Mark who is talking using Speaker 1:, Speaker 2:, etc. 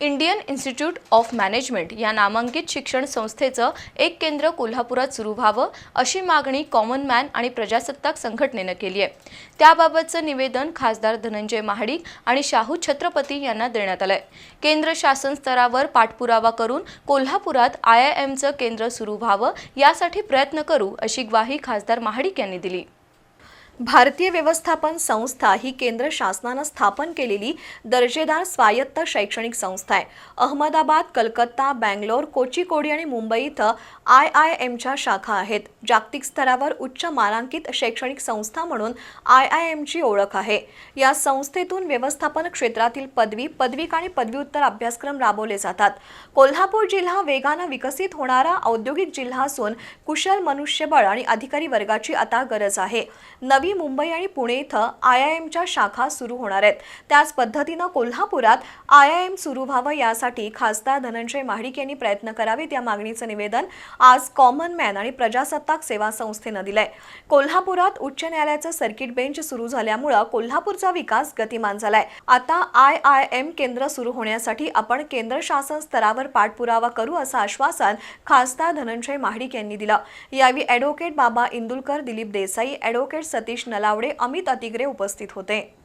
Speaker 1: Indian institute of management या नामांकित शिक्षण संस्थेचं एक केंद्र कोल्हापुरात सुरू व्हावं अशी मागणी कॉमन मॅन आणि प्रजासत्ताक संघटनेनं केली आहे. त्याबाबतचं निवेदन खासदार धनंजय महाडिक आणि शाहू छत्रपती यांना देण्यात आलंय. केंद्र शासन स्तरावर पाठपुरावा करून कोल्हापुरात आय आय एमचं केंद्र सुरू व्हावं यासाठी प्रयत्न करू अशी ग्वाही खासदार महाडिक यांनी दिली.
Speaker 2: भारतीय व्यवस्थापन संस्था ही केंद्र शासनानं स्थापन केलेली दर्जेदार स्वायत्त शैक्षणिक संस्था आहे. अहमदाबाद कलकत्ता बँगलोर कोचिकोडी आणि मुंबई इथं आय आय एमच्या शाखा आहेत. जागतिक स्तरावर उच्च मानांकित शैक्षणिक संस्था म्हणून आय आय एमची ओळख आहे. या संस्थेतून व्यवस्थापन क्षेत्रातील पदवी पदविका आणि पदव्युत्तर अभ्यासक्रम राबवले जातात. कोल्हापूर जिल्हा वेगानं विकसित होणारा औद्योगिक जिल्हा असून कुशल मनुष्यबळ आणि अधिकारी वर्गाची आता गरज आहे. नवी मुंबई आणि पुणे इथं आय आय एमच्या शाखा सुरू होणार आहेत. त्याच पद्धतीनं कोल्हापुरात आय आय एम सुरू व्हावं यासाठी खासदार धनंजय महाडिक यांनी प्रयत्न करावेत या मागणीचं निवेदन आज कॉमन मॅन आणि प्रजासत्ताक सेवा संस्थेनं दिलंय. कोल्हापुरात उच्च न्यायालयाचं सर्किट बेंच सुरू झाल्यामुळं कोल्हापूरचा विकास गतिमान झालाय. आता आय आय एम केंद्र सुरू होण्यासाठी आपण केंद्र शासन स्तरावर पाठपुरावा करू असं आश्वासन खासदार धनंजय महाडिक यांनी दिलं. यावेळी ॲडव्होकेट बाबा इंदुलकर दिलीप देसाई ॲडव्होकेट सतीश नलावडे अमित अतिग्रे उपस्थित होते.